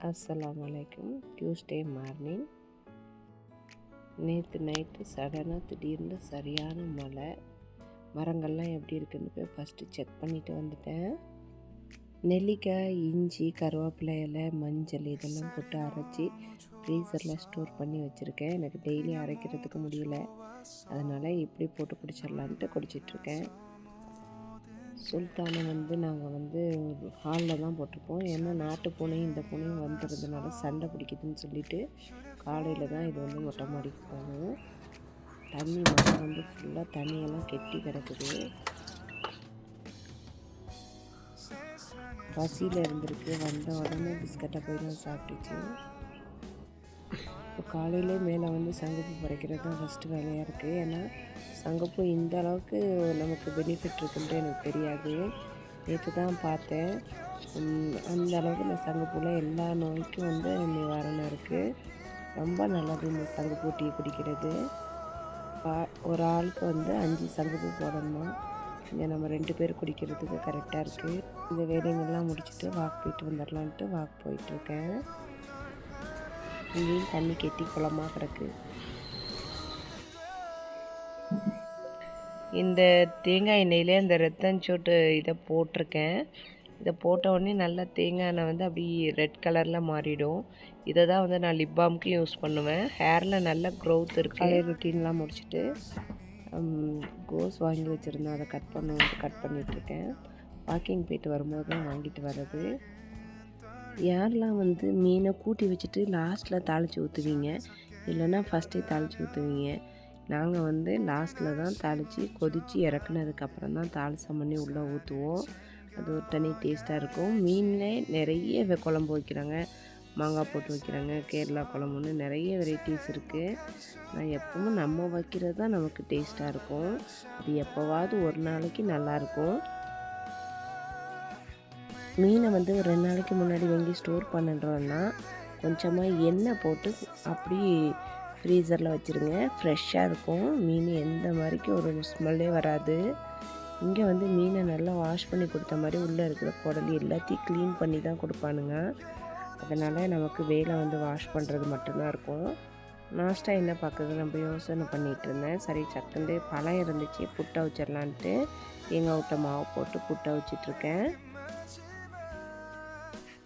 அஸ்ஸலாம் வலைக்கும் Tuesday morning நேற்று நைட்டு சடனாக திடீர்னு சரியான மழை. மரங்கள்லாம் எப்படி இருக்குன்னு போய் ஃபஸ்ட்டு செக் பண்ணிவிட்டு வந்துட்டேன். நெல்லிக்காய் இஞ்சி கருவேப்பிலை இலை மஞ்சள் இதெல்லாம் போட்டு அரைச்சி ஃப்ரீசரில் ஸ்டோர் பண்ணி வச்சுருக்கேன். எனக்கு டெய்லி அரைக்கிறதுக்கு முடியல. அதனால் இப்படி போட்டு குடிச்சிடலான்ட்டு குடிச்சிட்ருக்கேன் சுல்தானை வந்து நாங்கள் வந்து ஹாலில் தான் போட்டிருப்போம். ஏன்னா நாட்டு பூனையும் இந்த பூனையும் வந்துடுறதுனால சண்டை பிடிக்குதுன்னு சொல்லிட்டு காலையில் தான் இது வந்து மொட்டை மாடிக்கு போகும் தண்ணி மழை வந்து ஃபுல்லாக தண்ணியெல்லாம் கெட்டி கிடக்குது. பசியில் இருந்திருக்கு. வந்த உடனே பிஸ்கட்டை போய் தான் சாப்பிட்டுச்சு. இப்போ காலையிலே மேலே வந்து சங்குப்பூ பறிக்கிறது தான் ஃபஸ்ட்டு வேலையாக இருக்குது ஏன்னா சங்கப்பூ இந்த அளவுக்கு நமக்கு பெனிஃபிட் இருக்குன்ட்டு எனக்கு தெரியாது. நேற்று தான் பார்த்தேன். அந்த அளவுக்கு இந்த சங்கப்பூவில் எல்லா நோய்க்கும் வந்து நிவாரணம் இருக்குது ரொம்ப நல்லது இந்த சங்கப்பூ டீ குடிக்கிறது. பா- ஒரு ஆளுக்கு வந்து அஞ்சு சங்குப்பூ போடணுமா. இங்கே நம்ம ரெண்டு பேர் குடிக்கிறதுக்கு கரெக்டாக இருக்குது இந்த வேலைங்கள்லாம் முடிச்சுட்டு வாக் போயிட்டு வந்துடலான்ட்டு வாக் போயிட்டுருக்கேன் இங்கேயும் தண்ணி கெட்டி குளமாக கிடக்கு. இந்த தேங்காய் எண்ணெயில் இந்த ரத்தஞ்சோட்டு இதை போட்டிருக்கேன். இதை போட்ட உடனே நல்லா தேங்காய் எண்ணெய் வந்து அப்படி ரெட் கலரில் மாறிடும். இதை தான் வந்து நான் லிப் பாம்க்கு யூஸ் பண்ணுவேன். ஹேரில் நல்ல க்ரோத் இருக்குது காலை ருட்டீன்லாம் முடிச்சுட்டு கோஸ் வாங்கி வச்சுருந்தேன். அதை கட் பண்ணுவோம் கட் பண்ணிகிட்ருக்கேன் வாக்கிங் போயிட்டு வரும்போது தான் வாங்கிட்டு வர்றது. யாரெல்லாம் வந்து மீனை கூட்டி வச்சுட்டு லாஸ்ட்டில் தாளித்து ஊற்றுவீங்க இல்லைன்னா ஃபஸ்ட்டே தாளித்து ஊற்றுவீங்க நாங்கள் வந்து லாஸ்ட்டில் தான் தாளித்து கொதித்து இறக்குனதுக்கப்புறம் தான் தாளிசம் பண்ணி உள்ளே ஊற்றுவோம் அது ஒரு தனி டேஸ்ட்டாக இருக்கும். மீனில் நிறைய குழம்பு வைக்கிறாங்க. மாங்காய் போட்டு வைக்கிறாங்க. கேரளா குழம்புன்னு நிறைய வெரைட்டிஸ் இருக்குது நான் எப்பவும் நம்ம வைக்கிறது தான் நமக்கு டேஸ்ட்டாக இருக்கும். அது எப்போவாவது ஒரு நாளைக்கு நல்லாயிருக்கும் மீனை வந்து ஒரு ரெண்டு நாளைக்கு முன்னாடி வாங்கி ஸ்டோர் பண்ணுறோன்னா கொஞ்சமாக எண்ணெய் போட்டு அப்படி ஃப்ரீசரில் வச்சுருங்க. ஃப்ரெஷ்ஷாக இருக்கும். மீன் எந்த மாதிரிக்கு ஒரு ஸ்மெல்லே வராது. இங்கே வந்து மீனை நல்லா வாஷ் பண்ணி கொடுத்த மாதிரி உள்ளே இருக்கிற குடல் எல்லாத்தையும் க்ளீன் பண்ணி தான் கொடுப்பானுங்க. அதனால் நமக்கு வேலை வந்து வாஷ் பண்ணுறது மட்டும்தான் இருக்கும். லாஸ்ட்டாக என்ன பார்க்குறது? நம்ம யோசனை பண்ணிகிட்டு இருந்தேன். சரி சக்குண்டு பழம் இருந்துச்சு புட்டை வச்சிடலான்ட்டு தேங்காய் விட்ட மாவு போட்டு புட்டை வச்சிட்ருக்கேன்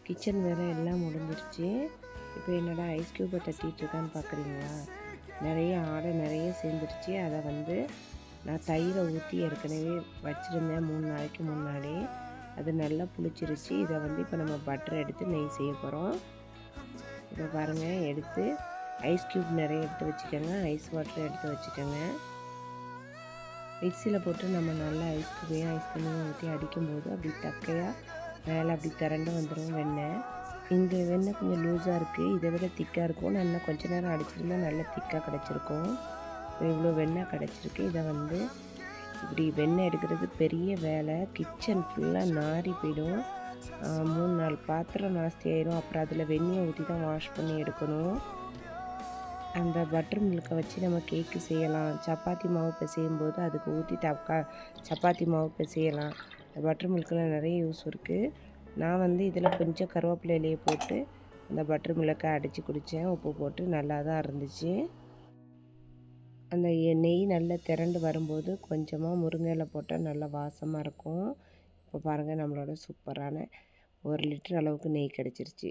கிச்சன் வேலை எல்லாம் முடிஞ்சிருச்சு. இப்போ என்னடா ஐஸ் க்யூப்பை தட்டிகிட்ருக்கான்னு பார்க்குறீங்களா நிறைய ஆடை நிறைய சேர்ந்துருச்சு அதை வந்து நான் தயிரை ஊற்றி ஏற்கனவே வச்சுருந்தேன் மூணு நாளைக்கு முன்னாடி. அது நல்லா புளிச்சிருச்சு. இதை வந்து இப்போ நம்ம பட்டர் எடுத்து நெய் செய்ய போகிறோம் இப்போ பாருங்கள் எடுத்து ஐஸ் க்யூப் நிறைய எடுத்து வச்சுக்கோங்க. ஐஸ் வாட்டர் எடுத்து வச்சுக்கோங்க. மிக்சியில் போட்டு நம்ம நல்லா ஐஸ் க்யூபையும் ஐஸ் தண்ணியும் ஊற்றி அடிக்கும்போது அப்படி தக்கையாக மேலே அப்படி திரண்டு வந்துடும் வெண்ணெய் இந்த வெண்ணெய் கொஞ்சம் லூஸாக இருக்குது இதை விட திக்காக இருக்கும். நல்லா கொஞ்ச நேரம் அடிச்சிருந்தா நல்லா திக்காக கிடச்சிருக்கும். இவ்வளோ வெண்ணெய் கிடச்சிருக்கு. இதை வந்து இப்படி வெண்ணெய் எடுக்கிறது பெரிய வேலை. கிச்சன் ஃபுல்லாக நாரி போயிடும். மூணு நாலு பாத்திரம் நாஸ்தி ஆயிடும் அப்புறம் அதில் வெந்நியை ஊற்றி தான் வாஷ் பண்ணி எடுக்கணும். அந்த பட்டர் மில்கை வச்சு நம்ம கேக்கு செய்யலாம். சப்பாத்தி மாவு பிசையும் போது அதுக்கு ஊற்றி தக்கா சப்பாத்தி மாவு பிசையலாம். பட்டர் மில்கில் நிறைய யூஸ் இருக்குது நான் வந்து இதில் கொஞ்சம் கருவேப்பிலை இலையை போட்டு அந்த பட்டர் மில்கை அடித்து குடித்தேன் உப்பு போட்டு நல்லா தான் இருந்துச்சு. அந்த நெய் நல்லா திரண்டு வரும்போது கொஞ்சமாக முருங்கை இலை போட்டால் நல்லா வாசமாக இருக்கும். இப்போ பாருங்கள் நம்மளோட சூப்பரான ஒரு லிட்டர் அளவுக்கு நெய் கிடச்சிருச்சு.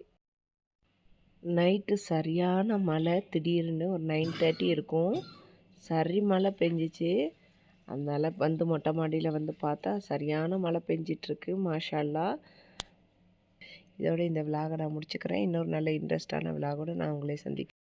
நைட்டு சரியான மழை திடீர்னு ஒரு நைன் தேர்ட்டி இருக்கும். சரி மழை பெஞ்சிச்சு. அதனால் வந்து மொட்டை மாடியில் வந்து பார்த்தா சரியான மழை பெஞ்சிட்ருக்கு மாஷல்லா. இதோட இந்த விலாகை நான் முடிச்சுக்கிறேன். இன்னொரு நல்ல இன்ட்ரெஸ்டான விழாவோடு நான் உங்களே சந்திக்கிறேன்.